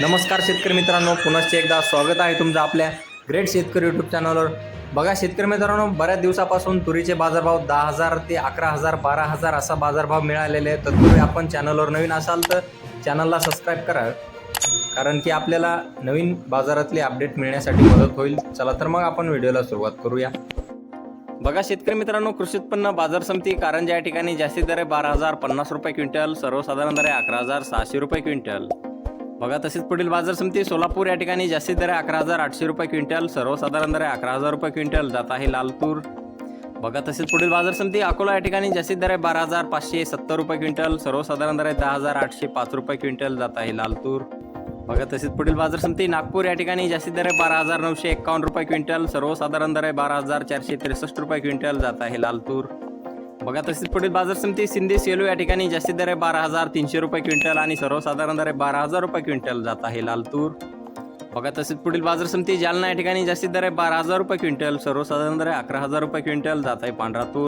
नमस्कार शेतकरी मित्रांनो पुनश्च एकदा स्वागत आहे तुमचं आपल्या ग्रेट शेतकरी यूट्यूब चॅनलवर बघा शेतकरी मित्रांनो बऱ्याच दिवसापासून तुरीचे बाजारभाव दहा हजार ते अकरा हजार बारा हजार असा बाजारभाव मिळालेले आहे तत्पूर्वी आपण चॅनलवर नवीन असाल तर चॅनलला सबस्क्राईब करा. कारण की आपल्याला नवीन बाजारातले अपडेट मिळण्यासाठी मदत होईल. चला तर मग आपण व्हिडिओला सुरुवात करूया. बघा शेतकरी मित्रांनो कृषी उत्पन्न बाजार समिती कारंजा या ठिकाणी जास्ती दर आहे बारा हजार पन्नास रुपये क्विंटल सर्वसाधारण दर आहे अकरा हजार सहाशे रुपये क्विंटल. बघा तसेच पुढील बाजार समिती सोलापूर या ठिकाणी जास्तीत दर अकरा हजार आठशे रुपये क्विंटल सर्वसाधारण दर अकरा हजार रुपये क्विंटल जात आहे लालतूर बघा तसेच पुढील बाजार समिती अकोला या ठिकाणी जास्तीत दर आहे बारा हजार पाचशे सत्तर रुपये क्विंटल सर्वसाधारण दर आहे दहा हजार आठशे पाच रुपये क्विंटल जात आहे लालतूर बघा तसेच पुढील बाजार समिती नागपूर या ठिकाणी जास्तीत दर आहे बारा हजार नऊशे एकावन्न रुपये क्विंटल सर्वसाधारण दर आहे बारा हजार चारशे त्रेसष्ट रुपये क्विंटल जात आहे लालतूर बघा तसेच पुढील बाजार समिती सिंधी सेलू या ठिकाणी जास्तीत दर आहे बारा हजार तीनशे रुपये क्विंटल आणि सर्वसाधारण दर आहे बारा हजार रुपये क्विंटल जात आहे लाल तूर. बघा तसेच पुढील बाजार समिती जालना या ठिकाणी जास्तीत दर आहे बारा हजार रुपये क्विंटल सर्वसाधारण दर आहे अकरा हजार रुपये क्विंटल जात आहे पांढरा तूर.